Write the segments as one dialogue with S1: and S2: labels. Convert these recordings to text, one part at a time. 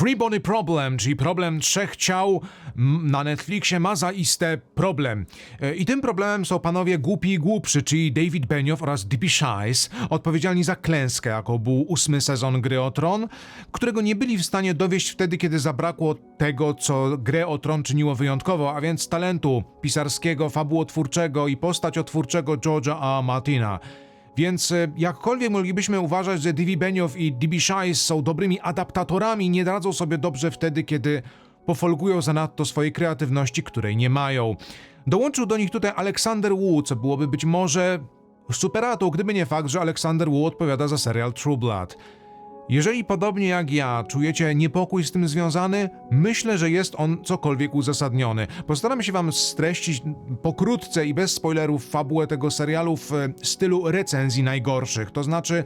S1: Free Body Problem, czyli problem trzech ciał na Netflixie ma zaiste problem. E, I tym problemem są panowie głupi i głupszy, czyli David Benioff oraz D.B. Shice, odpowiedzialni za klęskę, jaką był ósmy sezon Gry o Tron, którego nie byli w stanie dowieść wtedy, kiedy zabrakło tego, co Grę o Tron czyniło wyjątkowo, a więc talentu pisarskiego, fabułotwórczego i postaciotwórczego George'a A. Martina. Więc e, jakkolwiek moglibyśmy uważać, że D.V. Benioff i D.B. Shice są dobrymi adaptatorami, nie radzą sobie dobrze wtedy, kiedy pofolgują zanadto swojej kreatywności, której nie mają. Dołączył do nich tutaj Alexander Wu, co byłoby być może superatą, gdyby nie fakt, że Alexander Wu odpowiada za serial True Blood. Jeżeli podobnie jak ja czujecie niepokój z tym związany, myślę, że jest on cokolwiek uzasadniony. Postaram się wam streścić pokrótce i bez spoilerów fabułę tego serialu w stylu recenzji najgorszych. To znaczy,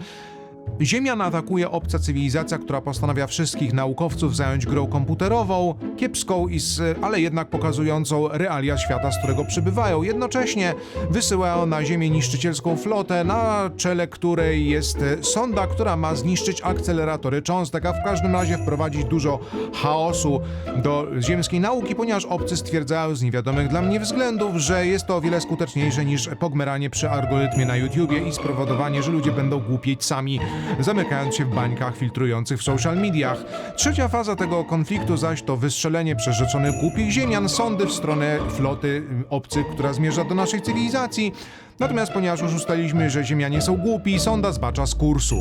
S1: Ziemian atakuje obca cywilizacja, która postanawia wszystkich naukowców zająć grą komputerową, kiepską, i z, ale jednak pokazującą realia świata, z którego przybywają. Jednocześnie wysyłają na Ziemię niszczycielską flotę, na czele której jest sonda, która ma zniszczyć akceleratory cząstek, a w każdym razie wprowadzić dużo chaosu do ziemskiej nauki, ponieważ obcy stwierdzają z niewiadomych dla mnie względów, że jest to o wiele skuteczniejsze niż pogmeranie przy algorytmie na YouTubie i spowodowanie, że ludzie będą głupieć sami zamykając się w bańkach filtrujących w social mediach. Trzecia faza tego konfliktu zaś to wystrzelenie przez rzeczonych głupich ziemian sondy w stronę floty y, obcych, która zmierza do naszej cywilizacji. Natomiast ponieważ już ustaliliśmy, że ziemianie są głupi, sonda zbacza z kursu.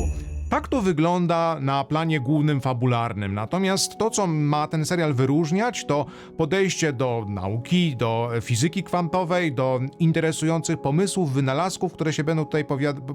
S1: Tak to wygląda na planie głównym fabularnym. Natomiast to, co ma ten serial wyróżniać, to podejście do nauki, do fizyki kwantowej, do interesujących pomysłów, wynalazków, które się będą tutaj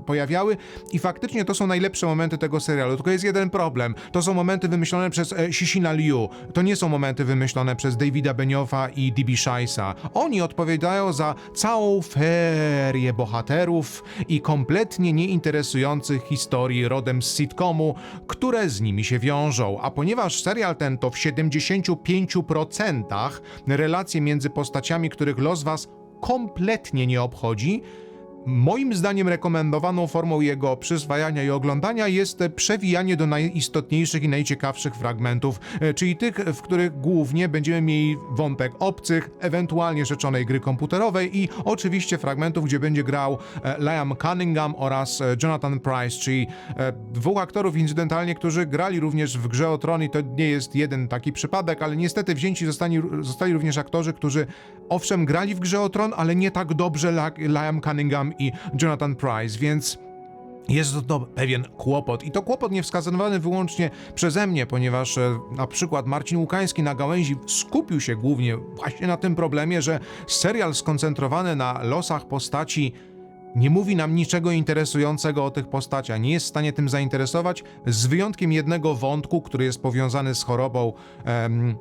S1: pojawiały. I faktycznie to są najlepsze momenty tego serialu. Tylko jest jeden problem. To są momenty wymyślone przez e, Shishina Liu. To nie są momenty wymyślone przez Davida Benioffa i D.B. Shice'a. Oni odpowiadają za całą ferię bohaterów i kompletnie nieinteresujących historii rodem sitcomu, które z nimi się wiążą. A ponieważ serial ten to w 75% relacje między postaciami, których los was kompletnie nie obchodzi, Moim zdaniem rekomendowaną formą jego przyswajania i oglądania jest przewijanie do najistotniejszych i najciekawszych fragmentów, e, czyli tych, w których głównie będziemy mieli wątek obcych, ewentualnie rzeczonej gry komputerowej i oczywiście fragmentów, gdzie będzie grał e, Liam Cunningham oraz e, Jonathan Price, czyli dwóch aktorów incydentalnie, którzy grali również w Grze o Tron i to nie jest jeden taki przypadek, ale niestety wzięci zostali, zostali również aktorzy, którzy owszem grali w Grze o Tron, ale nie tak dobrze Liam Cunningham i Jonathan Price, więc jest to pewien kłopot. I to kłopot nie wskazywany wyłącznie przeze mnie, ponieważ e, na przykład Marcin Łukański na gałęzi skupił się głównie właśnie na tym problemie, że serial skoncentrowany na losach postaci nie mówi nam niczego interesującego o tych postaciach, nie jest w stanie tym zainteresować, z wyjątkiem jednego wątku, który jest powiązany z chorobą em,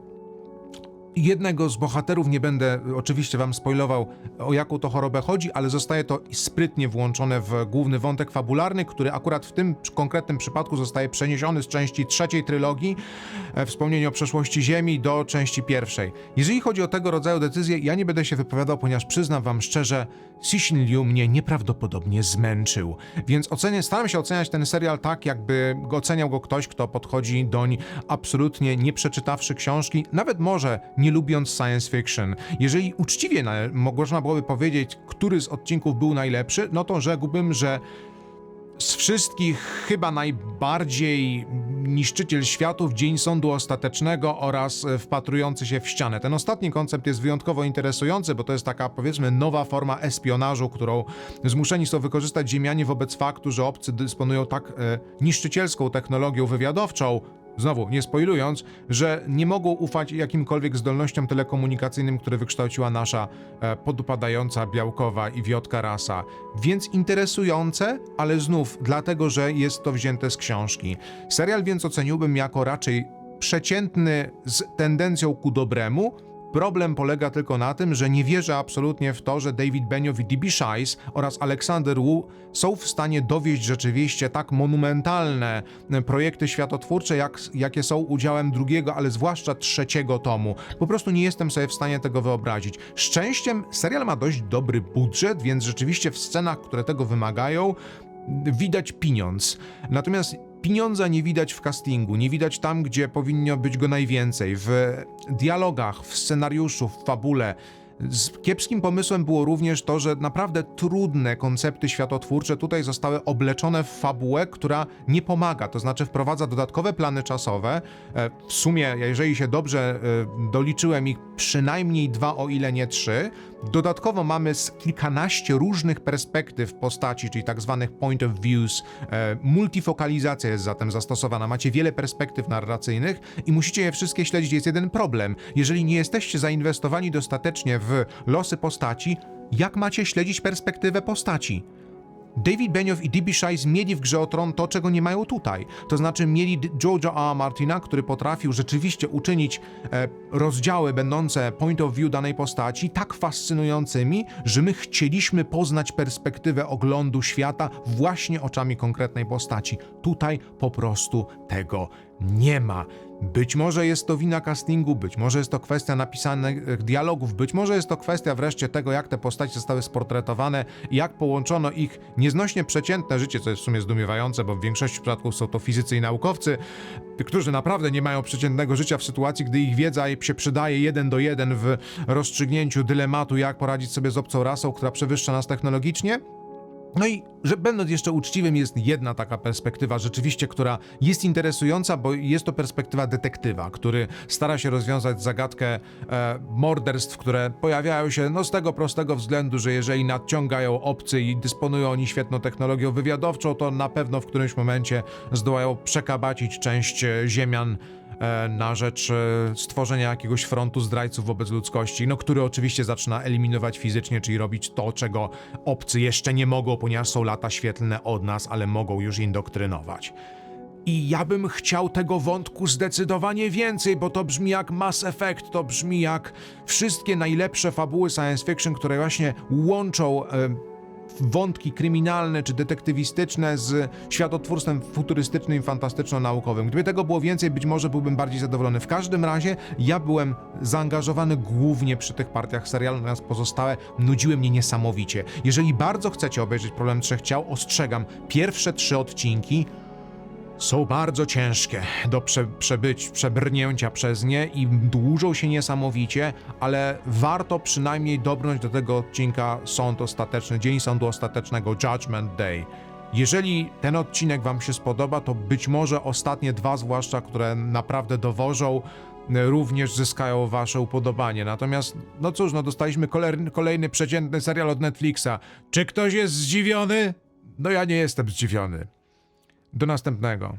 S1: jednego z bohaterów, nie będę oczywiście wam spoilował o jaką to chorobę chodzi, ale zostaje to sprytnie włączone w główny wątek fabularny, który akurat w tym konkretnym przypadku zostaje przeniesiony z części trzeciej trylogii, e, wspomnienie o przeszłości Ziemi, do części pierwszej. Jeżeli chodzi o tego rodzaju decyzje, ja nie będę się wypowiadał, ponieważ przyznam wam szczerze, Cixin Liu mnie nieprawdopodobnie zmęczył, więc ocenię, staram się oceniać ten serial tak, jakby oceniał go ktoś, kto podchodzi doń absolutnie nie przeczytawszy książki, nawet może nie lubiąc science fiction. Jeżeli uczciwie na, można byłoby powiedzieć, który z odcinków był najlepszy, no to rzekłbym, że z wszystkich chyba najbardziej niszczyciel światów, Dzień Sądu Ostatecznego oraz e, wpatrujący się w ścianę. Ten ostatni koncept jest wyjątkowo interesujący, bo to jest taka powiedzmy nowa forma espionażu, którą zmuszeni są wykorzystać Ziemianie wobec faktu, że obcy dysponują tak e, niszczycielską technologią wywiadowczą, znowu nie spoilując, że nie mogą ufać jakimkolwiek zdolnościom telekomunikacyjnym, które wykształciła nasza e, podupadająca białkowa i wiotka rasa. Więc interesujące, ale znów dlatego, że jest to wzięte z książki. Serial więc oceniłbym jako raczej przeciętny z tendencją ku dobremu, Problem polega tylko na tym, że nie wierzę absolutnie w to, że David Benioff i D.B. Shice oraz Alexander Wu są w stanie dowieść rzeczywiście tak monumentalne projekty światotwórcze, jak, jakie są udziałem drugiego, ale zwłaszcza trzeciego tomu. Po prostu nie jestem sobie w stanie tego wyobrazić. Szczęściem serial ma dość dobry budżet, więc rzeczywiście w scenach, które tego wymagają, widać pieniądz. Natomiast Pieniądza nie widać w castingu, nie widać tam, gdzie powinno być go najwięcej, w dialogach, w scenariuszu, w fabule. Z kiepskim pomysłem było również to, że naprawdę trudne koncepty światotwórcze tutaj zostały obleczone w fabułę, która nie pomaga, to znaczy wprowadza dodatkowe plany czasowe. E, W sumie, jeżeli się dobrze e, doliczyłem ich, przynajmniej dwa, o ile nie trzy. Dodatkowo mamy z kilkanaście różnych perspektyw postaci, czyli tak zwanych point of views. E, Multifokalizacja jest zatem zastosowana. Macie wiele perspektyw narracyjnych i musicie je wszystkie śledzić. Jest jeden problem. Jeżeli nie jesteście zainwestowani dostatecznie w losy postaci, jak macie śledzić perspektywę postaci? David Benioff i D.B. Shice mieli w Grze o Tron to, czego nie mają tutaj. To znaczy mieli George'a A. Martina, który potrafił rzeczywiście uczynić e, rozdziały będące point of view danej postaci tak fascynującymi, że my chcieliśmy poznać perspektywę oglądu świata właśnie oczami konkretnej postaci. Tutaj po prostu tego nie ma. Być może jest to wina castingu, być może jest to kwestia napisanych dialogów, być może jest to kwestia wreszcie tego, jak te postacie zostały sportretowane i jak połączono ich nieznośnie przeciętne życie, co jest w sumie zdumiewające, bo w większości przypadków są to fizycy i naukowcy, którzy naprawdę nie mają przeciętnego życia w sytuacji, gdy ich wiedza się przydaje jeden do jeden w rozstrzygnięciu dylematu, jak poradzić sobie z obcą rasą, która przewyższa nas technologicznie. No i, że będąc jeszcze uczciwym, jest jedna taka perspektywa rzeczywiście, która jest interesująca, bo jest to perspektywa detektywa, który stara się rozwiązać zagadkę e, morderstw, które pojawiają się no, z tego prostego względu, że jeżeli nadciągają obcy i dysponują oni świetną technologią wywiadowczą, to na pewno w którymś momencie zdołają przekabacić część e, ziemian na rzecz e, stworzenia jakiegoś frontu zdrajców wobec ludzkości, no który oczywiście zaczyna eliminować fizycznie, czyli robić to, czego obcy jeszcze nie mogą, ponieważ są lata świetlne od nas, ale mogą już indoktrynować. I ja bym chciał tego wątku zdecydowanie więcej, bo to brzmi jak Mass Effect, to brzmi jak wszystkie najlepsze fabuły science fiction, które właśnie łączą e, wątki kryminalne czy detektywistyczne z światotwórstwem futurystycznym fantastyczno-naukowym. Gdyby tego było więcej, być może byłbym bardziej zadowolony. W każdym razie ja byłem zaangażowany głównie przy tych partiach serialu, natomiast pozostałe nudziły mnie niesamowicie. Jeżeli bardzo chcecie obejrzeć Problem Trzech Ciał, ostrzegam, pierwsze trzy odcinki są bardzo ciężkie do prze, przebyć, przebrnięcia przez nie i dłużą się niesamowicie, ale warto przynajmniej dobrnąć do tego odcinka sąd ostateczny, dzień sądu ostatecznego, Judgment Day. Jeżeli ten odcinek Wam się spodoba, to być może ostatnie dwa, zwłaszcza, które naprawdę dowożą, również zyskają Wasze upodobanie. Natomiast, no cóż, no dostaliśmy kolejny, kolejny przeciętny serial od Netflixa. Czy ktoś jest zdziwiony? No ja nie jestem zdziwiony. Do następnego.